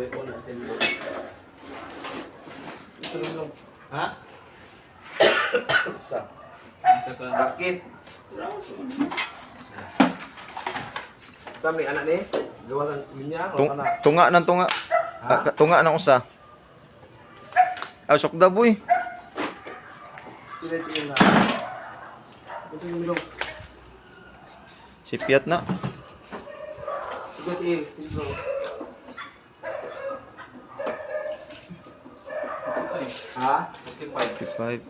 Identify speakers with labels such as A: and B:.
A: weapon na sila. Ito lang lang.
B: Ha?
A: Isa.
B: Isa ka.
A: Bakit? Sam anak ni, gawa ng linya,
C: Tung
A: kana.
C: tunga nang tunga. Ha? Tunga nang usa. Asok da boy.
A: Tilet na. Ito yung.
C: Si Piat na.
A: Tilet yung dog. Ha?
B: 45.
C: 55.